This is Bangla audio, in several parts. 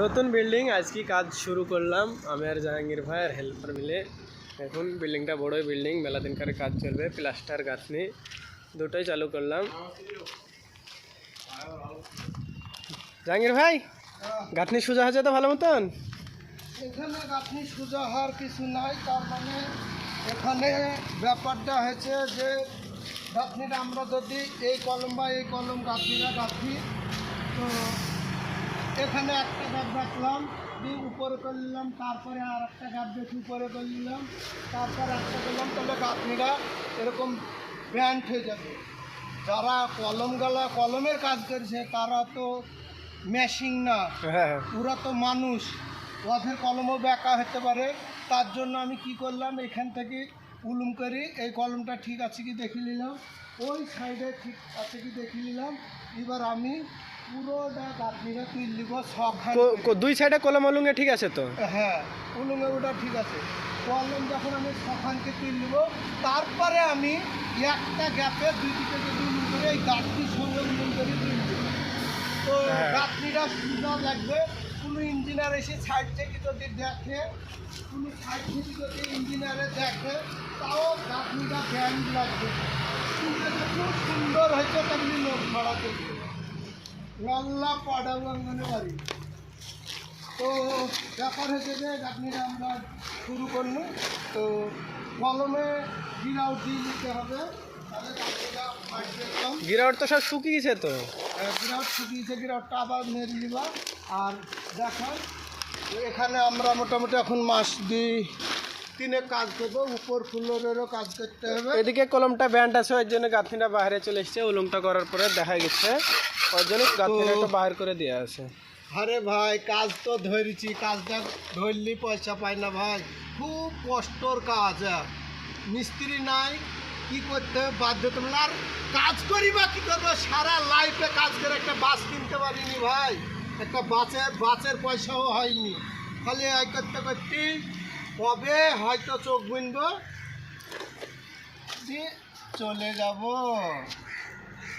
নতুন বিল্ডিং আজকে কাজ শুরু করলাম। আমি আর জাহাঙ্গীর ভাই আর হেল্পার মিলে। এখন বিল্ডিংটা বড়ই বিল্ডিং মেলা দিনকারে কাজ চলবে প্লাস্টার গাঁথনি, দুটোই চালু করলাম। জাহাঙ্গীর ভাই, গাঁথনি সোজা হচ্ছে তো ভালো মতন? এখানে আপনি সোজা হওয়ার কিছু নাই, তার মানে এখানে ব্যাপারটা হয়েছে যে গাঁথনিটা আমরা যদি এই কলম বা এই কলম গাঁথনিটা গাঁথি তো এখানে একটা গাছ দেখলাম দিয়ে উপরে করলাম তারপরে আর একটা গাছ দেখি উপরে করলাম তারপরে একটা করলাম তাহলে গাঁথনিটা এরকম ব্যান্ড হয়ে যাবে। যারা কলম গালা কলমের কাজ করছে তারা তো মেশিন না হ্যাঁ। ওরা তো মানুষ। ওদের কলমও বেঁকা হতে পারে। তার জন্য আমি কি করলাম এখান থেকে উলুম করি এই কলমটা ঠিক আছে কি দেখে নিলাম। ওই সাইডে ঠিক আছে কি দেখে নিলাম। এবার আমি দুই সাইডে কলম অলুঙ্গে ঠিক আছে তো? হ্যাঁ উলুমে ওটা ঠিক আছে। কলম যখন আমি সখানকে তুই নিব তারপরে আমি একটা গ্যাপে দুই দিকে যদি করে এই গাঁথনির সঙ্গে উলুম করে তুই নিব তো হ্যাঁ। গাঁথনিটা সুন্দর লাগবে। কোনো ইঞ্জিনিয়ার এসে সাইড থেকে যদি দেখে কোনো সাইড থেকে যদি ইঞ্জিনিয়ারে দেখে তাও গাঁথনিটা ব্যান্ড লাগবে। খুব সুন্দর হয়েছে তেমনি লোক ভাড়া করছে লাল্লা পাড়াবাঙ্গনে বাড়ি তো ব্যাপার হয়েছে যে গাঁথনিটা আমরা শুরু করল। তো কলমে গিরাও দিয়ে নিতে হবে। গিরাওয়ার তো সব শুকিয়ে গেছে তো বিরাট শুকিয়েছে বিরাটটা আবার মেরে নিবা আর দেখেন এখানে আমরা মোটামুটি এখন মাস দুই। তিনে কাজ করব উপর ফ্লোরেরও কাজ করতে হবে। এদিকে কলমটা ব্যান্ড আছে ওই জন্য গাঁথনিটা বাইরে চলে এসছে উলুমটা করার পরে দেখা গেছে। ওই জন্য গাঁথনিটা বাইর করে দেওয়া আছে। আরে ভাই কাজ তো ধরেছি কাজটা ধরলি পয়সা পাই না ভাই। খুব কষ্টর কাজ। মিস্ত্রি নাই কি করতে হবে? বাধ্যতামূলক। আর কাজ করি বা কী করব? সারা লাইফে কাজ করে একটা বাস কিনতে পারিনি ভাই। একটা বাসের বাসের পয়সাও হয়নি। খালি এই করতে করতে কবে? হয়তো চোখ বিন্দ দিয়ে চলে যাব।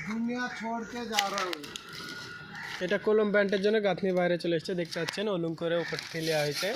দুনিয়া ছড়তে যা এটা কলম ব্যান্ডের জন্য গাঁথনি বাইরে চলে এসছে, দেখতে পাচ্ছেন, ওলুম করে ওপর ঠেলে হয়েছে।